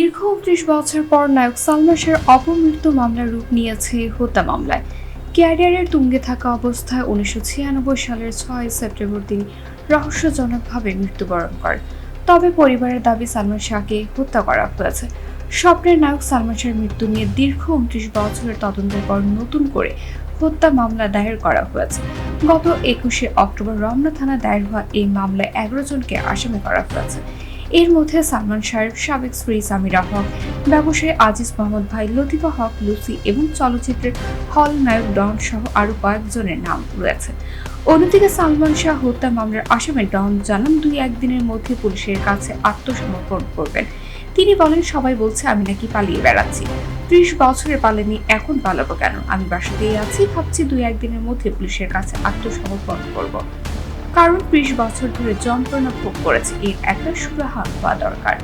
দীর্ঘ উনত্রিশ বছর পর নায়ক সালমান শাহর অপমৃত্যু মামলার রূপ নিয়েছে হত্যা মামলায়। ক্যারিয়ারের তুঙ্গে থাকা অবস্থায় উনিশশো ছিয়ানব্বই সালের ছয় সেপ্টেম্বর তিনি রহস্যজনকভাবে মৃত্যুবরণ করেন তবে পরিবারের দাবি সালমান শাহকে হত্যা করা হয়েছে। স্বপ্নের নায়ক সালমান শাহের মৃত্যু নিয়ে দীর্ঘ উনত্রিশ বছরের তদন্তের পর নতুন করে হত্যা মামলা দায়ের করা হয়েছে। গত একুশে অক্টোবর রমনা থানা দায়ের হওয়া এই মামলায় এগারো জনকে আসামি করা হয়েছে। এর মধ্যে সালমান শাহের সাবেক স্ত্রী সামিরা হক, ব্যবসায়ী আজিজ মোহাম্মদ ভাই, লতিফা হক, লুসি এবং চলচ্চিত্রের হল নায়ক ডন সহ আরও কয়েকজনের নাম রয়েছে। অন্যদিকে সালমান শাহ হত্যা মামলার আসামি ডন জানান, দুই একদিনের মধ্যে পুলিশের কাছে আত্মসমর্পণ করবেন। তিনি বলেন, সবাই বলছে, আমি নাকি পালিয়ে বেড়াচ্ছি। ত্রিশ বছরে পালেনি, এখন পালাবো কেন? আমি বাসাতেই আছি, ভাবছি দুই একদিনের মধ্যে পুলিশের কাছে আত্মসমর্পণ করব। কারণ ত্রিশ বছর ধরে যন্ত্রণা ভোগ করেছে এর একটা সুরাহা হওয়া দরকার।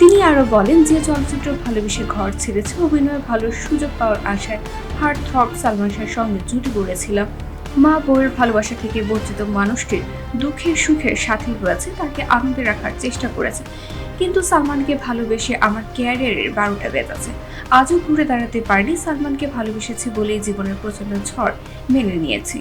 তিনি আরও বলেন যে চলচ্চিত্র ভালোবেসে ঘর ছেড়েছে, অভিনয়ে ভালো সুযোগ পাওয়ার আশায় হার্ট থপ সালমান শাহের সঙ্গে জুটি গড়েছিলাম। মা বউয়ের ভালোবাসা থেকে বঞ্চিত মানুষটির দুঃখের সুখের সাথী হয়েছে তাকে আনন্দে রাখার চেষ্টা করেছে। কিন্তু সালমানকে ভালোবেসে আমার ক্যারিয়ারের বারোটা বেজাছে আজও ঘুরে দাঁড়াতে পারিনি, সালমানকে ভালোবেসেছি বলেই জীবনের প্রচণ্ড ঝড় মেনে নিয়েছি।